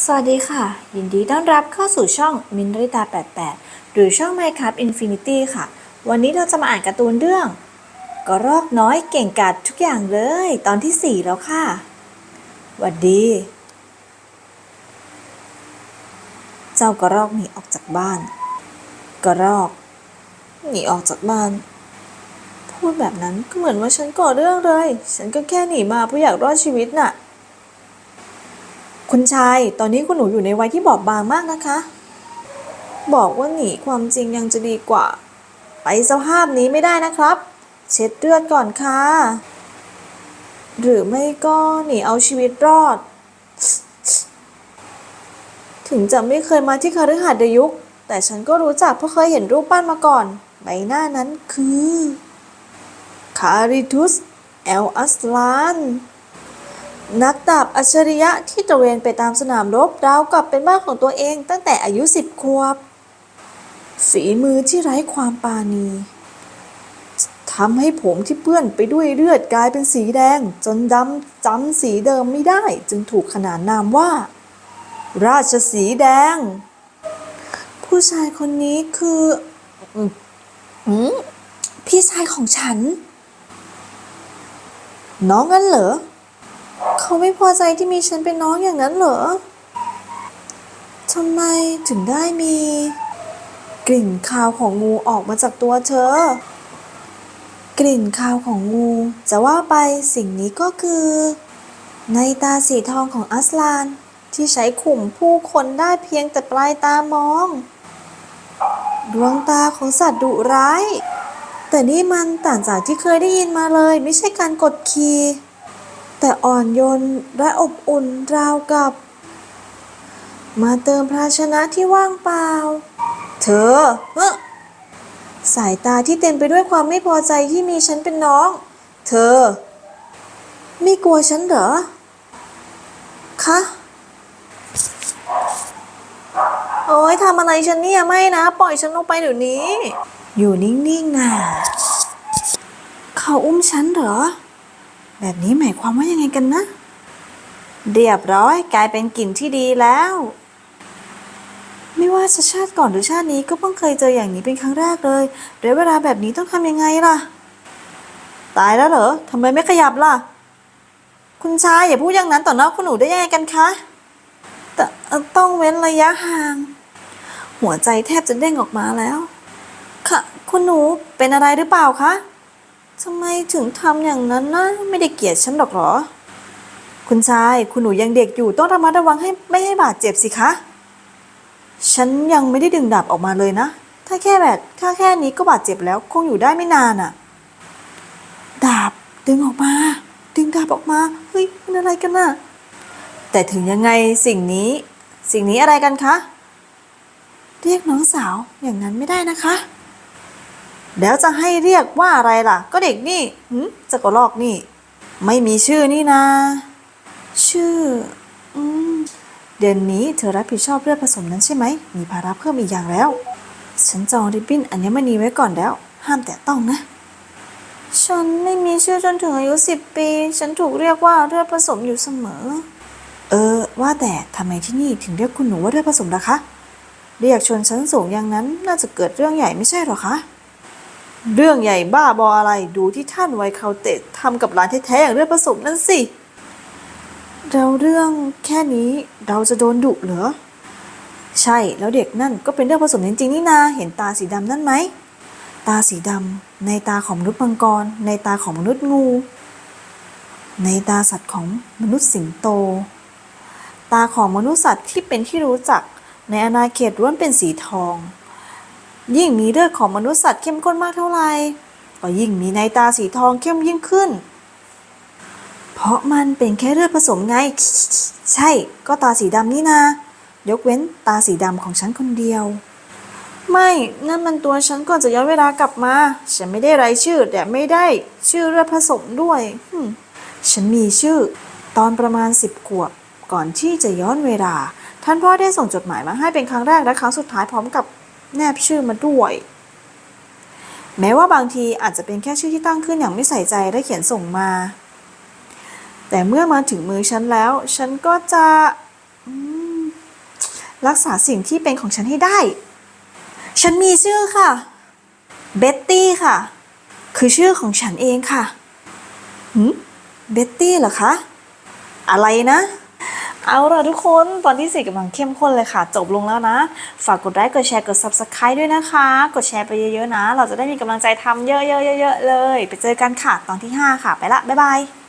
สวัสดีค่ะ ยินดีต้อนรับเข้าสู่ช่องมินริตา 88 หรือช่อง Minecraft Infinity ค่ะ วันนี้เราจะมาอ่านการ์ตูนเรื่องกระรอกน้อยเก่งกาจทุกอย่างเลย ตอนที่ 4 แล้วค่ะหวัดดี เจ้ากระรอกหนีออกจากบ้าน กระรอกหนีออกจากบ้าน พูดแบบนั้นก็เหมือนว่าฉันก่อเรื่องเลย ฉันก็แค่หนีมาเพื่ออยากรอดชีวิตน่ะ คุณชาย ตอนนี้คุณหนูอยู่ในวัยที่บอบบางมากนะคะ บอกว่าหนีความจริงยังจะดีกว่า ไปสภาพนี้ไม่ได้นะครับ เช็ดเลือดก่อนค่ะ หรือไม่ก็หนีเอาชีวิตรอด ถึงจะไม่เคยมาที่คฤหาสน์เดยุค แต่ฉันก็รู้จักเพราะเคยเห็นรูปปั้นมาก่อน ใบหน้านั้นคือ คาริทุสแอลอัสลาน นักดาบอัจฉริยะที่ตระเวนไปตามสนามรบราวกับเป็นบ้านของตัวเองตั้งแต่อายุสิบขวบ ฝีมือที่ไร้ความปราณีทำให้ผมที่เปื้อนไปด้วยเลือดกลายเป็นสีแดง จนดำจำสีเดิมไม่ได้ จึงถูกขนานนามว่า ราชสีแดง ผู้ชายคนนี้คือพี่ชายของฉัน น้องงั้นเหรอ เขาไม่พอใจที่มีฉันเป็นน้องอย่างนั้นเหรอทำไมถึงได้มี กลิ่นคาวของงูออกมาจากตัวเธอ กลิ่นคาวของงูจะว่าไปสิ่งนี้ก็คือ ในตาสีทองของอัสลานที่ใช้ข่มผู้คนได้เพียงแต่ปลายตามอง ดวงตาของสัตว์ดุร้าย แต่นี่มันต่างจากที่เคยได้ยินมาเลย ไม่ใช่การกดขี่ แต่อ่อนโยนและอบอุ่นราวกับ มาเติมภาชนะที่ว่างเปล่า เธอเฮ้อสายตาที่เต็มไปด้วยความไม่พอใจที่มีฉันเป็นน้อง เธอ ไม่กลัวฉันเหรอ คะ โอ้ยทำอะไรฉันเนี่ยไม่นะ ปล่อยฉันลงไปเดี๋ยวนี้ อยู่นิ่งๆนะเขาอุ้มฉันเหรอ แบบนี้หมายความว่ายังไงกันนะ เรียบร้อยกลายเป็นกลิ่นที่ดีแล้ว ไม่ว่าจะชาติก่อนหรือชาตินี้ก็เพิ่งเคยเจออย่างนี้เป็นครั้งแรกเลยเดี๋ยวเวลาแบบนี้ต้องทำยังไงล่ะ ตายแล้วเหรอทำไมไม่ขยับล่ะ คุณชายอย่าพูดอย่างนั้นต่อหน้าคุณหนูได้ยังไงกันคะแต่ต้องเว้นระยะห่าง หัวใจแทบจะเด้งออกมาแล้ว ค่ะ คุณหนูเป็นอะไรหรือเปล่าคะ ทำไมถึงทำอย่างนั้นนะไม่ได้เกลียดฉันหรอกหรอ คุณชายคุณหนูยังเด็กอยู่ต้องระมัดระวังให้ไม่ให้บาดเจ็บสิคะ ฉันยังไม่ได้ดึงดาบออกมาเลยนะ ถ้าแค่แบบถ้าแค่นี้ก็บาดเจ็บแล้วคงอยู่ได้ไม่นานอะ่ะ ดาบดึงออกมา ดึงดาบออกมาเฮ้ยมันอะไรกันน่ะแต่ถึงยังไงสิ่งนี้ สิ่งนี้อะไรกันคะ เรียกน้องสาวอย่างนั้นไม่ได้นะคะ แล้วจะให้เรียกว่าอะไรล่ะ ก็เด็กนี่หืมจะกลอกนี่ ไม่มีชื่อนี่นาชื่อ อืม เดือนนี้เธอรับผิดชอบเลือดผสมนั้นใช่ไหม มีภาระเพิ่มอีกอย่างแล้ว ฉันจองริบบิ้นอัญมณีไว้ก่อนแล้ว ห้ามแตะต้องนะ ฉันไม่มีชื่อจนถึงอายุสิบปี ฉันถูกเรียกว่าเลือดผสมอยู่เสมอ เออ ว่าแต่ทำไมที่นี่ถึงเรียกคุณหนูว่าเลือดผสมล่ะคะ เรียกชนชั้นสูงอย่างนั้นน่าจะเกิดเรื่องใหญ่ไม่ใช่หรอคะ เรื่องใหญ่บ้าบออะไรดูที่ท่านไวเคาเตะทำกับหลานแท้ๆอย่างเลือดผสมนั่นสิเราเรื่องแค่นี้เราจะโดนดุเหรอ ใช่แล้วเด็กนั่นก็เป็นเลือดผสมจริงๆนี่นาเห็นตาสีดำนั่นไหม ตาสีดำในตาของมนุษย์มังกร ในตาของมนุษย์งู ในตาสัตว์ของมนุษย์สิงโต ตาของมนุษย์สัตว์ที่เป็นที่รู้จักในอาณาเขตล้วนเป็นสีทอง ยิ่งมีเลือดของมนุษย์สัตว์เข้มข้นมากเท่าไหร่ก็ยิ่งมีในตาสีทองเข้มยิ่งขึ้น เพราะมันเป็นแค่เลือดผสมไง ใช่ ก็ตาสีดำนี่นายกเว้นตาสีดำของฉันคนเดียว ไม่นั่นมันตัวฉันก่อนจะย้อนเวลากลับมา ฉันไม่ได้ไรชื่อแต่ไม่ได้ชื่อเลือดผสมด้วยฉันมีชื่อ ตอนประมาณสิบขวบก่อนที่จะย้อนเวลา ท่านพ่อได้ส่งจดหมายมาให้เป็นครั้งแรกและครั้งสุดท้ายพร้อมกับ แนบชื่อมาด้วย แม้ว่าบางทีอาจจะเป็นแค่ชื่อที่ตั้งขึ้นอย่างไม่ใส่ใจและเขียนส่งมา แต่เมื่อมาถึงมือฉันแล้ว ฉันก็จะรักษาสิ่งที่เป็นของฉันให้ได้ ฉันมีชื่อค่ะ เบ็ตตี้ค่ะ คือชื่อของฉันเองค่ะหืมเบ็ตตี้เหรอคะ อะไรนะ เอาล่ะทุกคนตอนที่สี่กำลังเข้มข้นเลยค่ะ จบลงแล้วนะ ฝากกดไลค์กดแชร์กด subscribe ด้วยนะคะ กดแชร์ไปเยอะๆนะ เราจะได้มีกำลังใจทำเยอะๆๆๆเลย ไปเจอกันค่ะตอนที่ 5 ค่ะ ไปละ บ๊ายบาย